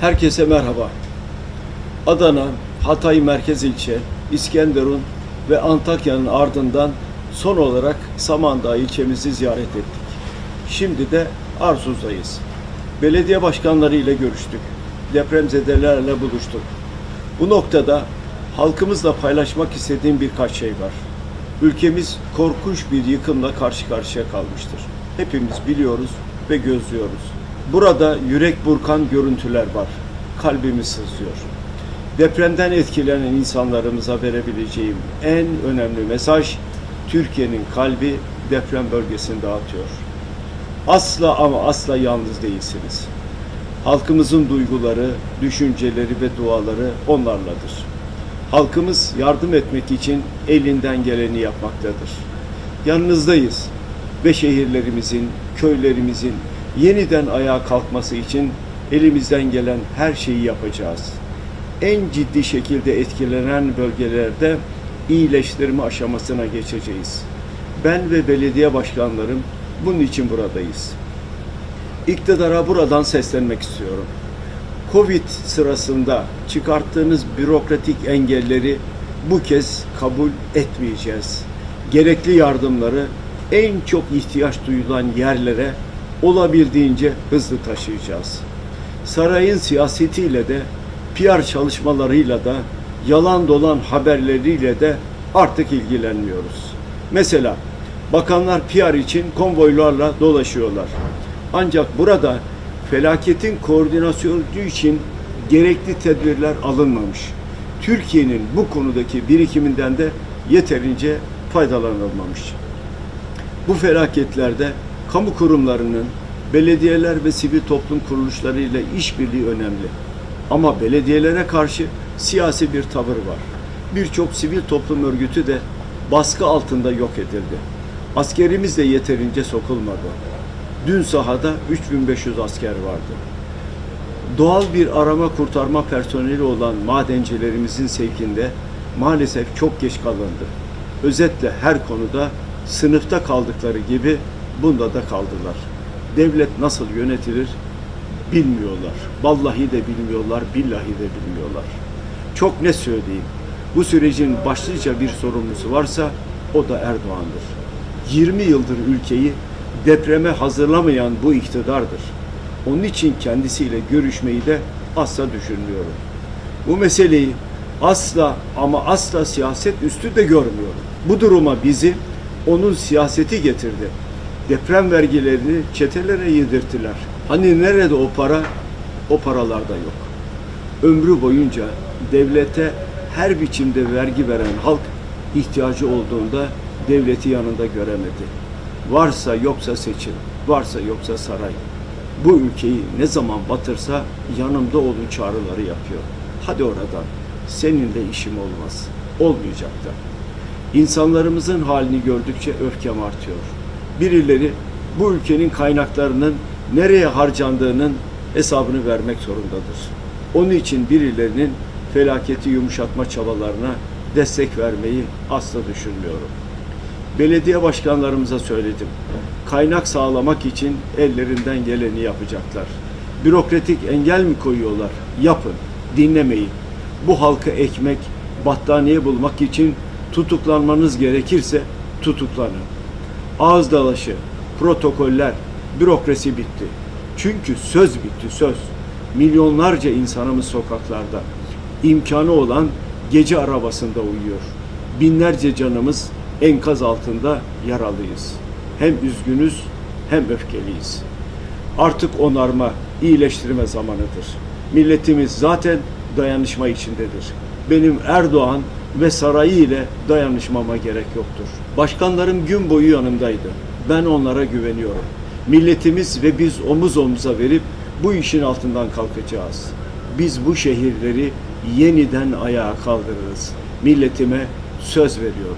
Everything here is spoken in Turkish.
Herkese merhaba. Adana, Hatay Merkez İlçe, İskenderun ve Antakya'nın ardından son olarak Samandağ ilçemizi ziyaret ettik. Şimdi de Arsuz'dayız. Belediye başkanları ile görüştük. Depremzedelerle buluştuk. Bu noktada halkımızla paylaşmak istediğim birkaç şey var. Ülkemiz korkunç bir yıkımla karşı karşıya kalmıştır. Hepimiz biliyoruz ve gözlüyoruz. Burada yürek burkan görüntüler var. Kalbimiz sızlıyor. Depremden etkilenen insanlarımıza verebileceğim en önemli mesaj Türkiye'nin kalbi deprem bölgesinde atıyor. Asla ama asla yalnız değilsiniz. Halkımızın duyguları, düşünceleri ve duaları onlarladır. Halkımız yardım etmek için elinden geleni yapmaktadır. Yanınızdayız ve şehirlerimizin, köylerimizin yeniden ayağa kalkması için elimizden gelen her şeyi yapacağız. En ciddi şekilde etkilenen bölgelerde iyileştirme aşamasına geçeceğiz. Ben ve belediye başkanlarım bunun için buradayız. İktidara buradan seslenmek istiyorum. Covid sırasında çıkarttığınız bürokratik engelleri bu kez kabul etmeyeceğiz. Gerekli yardımları en çok ihtiyaç duyulan yerlere olabildiğince hızlı taşıyacağız. Sarayın siyasetiyle de PR çalışmalarıyla da yalan dolan haberleriyle de artık ilgilenmiyoruz. Mesela bakanlar PR için konvoylarla dolaşıyorlar. Ancak burada felaketin koordinasyonu için gerekli tedbirler alınmamış. Türkiye'nin bu konudaki birikiminden de yeterince faydalanılmamış. Bu felaketlerde kamu kurumlarının, belediyeler ve sivil toplum kuruluşlarıyla işbirliği önemli. Ama belediyelere karşı siyasi bir tavır var. Birçok sivil toplum örgütü de baskı altında yok edildi. Askerimiz de yeterince sokulmadı. Dün sahada 3500 asker vardı. Doğal bir arama kurtarma personeli olan madencilerimizin sevkinde maalesef çok geç kalındı. Özetle her konuda sınıfta kaldıkları gibi bunda da kaldılar. Devlet nasıl yönetilir bilmiyorlar. Vallahi de bilmiyorlar, billahi de bilmiyorlar. Çok ne söyleyeyim. Bu sürecin başlıca bir sorumlusu varsa o da Erdoğan'dır. 20 yıldır ülkeyi depreme hazırlamayan bu iktidardır. Onun için kendisiyle görüşmeyi de asla düşünmüyorum. Bu meseleyi asla ama asla siyaset üstü de görmüyorum. Bu duruma bizi onun siyaseti getirdi. Deprem vergilerini çetelere yedirttiler. Hani nerede o para? O paralarda yok. Ömrü boyunca devlete her biçimde vergi veren halk ihtiyacı olduğunda devleti yanında göremedi. Varsa yoksa seçim, varsa yoksa saray. Bu ülkeyi ne zaman batırsa yanımda olun çağrıları yapıyor. Hadi oradan. Seninle işim olmaz. Olmayacak da. İnsanlarımızın halini gördükçe öfkem artıyor. Birileri bu ülkenin kaynaklarının nereye harcandığının hesabını vermek zorundadır. Onun için birilerinin felaketi yumuşatma çabalarına destek vermeyi asla düşünmüyorum. Belediye başkanlarımıza söyledim. Kaynak sağlamak için ellerinden geleni yapacaklar. Bürokratik engel mi koyuyorlar? Yapın, dinlemeyin. Bu halka ekmek, battaniye bulmak için tutuklanmanız gerekirse tutuklanın. Ağız dalaşı, protokoller, bürokrasi bitti. Çünkü söz bitti, söz. Milyonlarca insanımız sokaklarda. İmkanı olan gece arabasında uyuyor. Binlerce canımız enkaz altında yaralıyız. Hem üzgünüz hem öfkeliyiz. Artık onarma, iyileştirme zamanıdır. Milletimiz zaten dayanışma içindedir. Benim Erdoğan ve sarayı ile dayanışmama gerek yoktur. Başkanlarım gün boyu yanımdaydı. Ben onlara güveniyorum. Milletimiz ve biz omuz omuza verip bu işin altından kalkacağız. Biz bu şehirleri yeniden ayağa kaldırırız. Milletime söz veriyorum.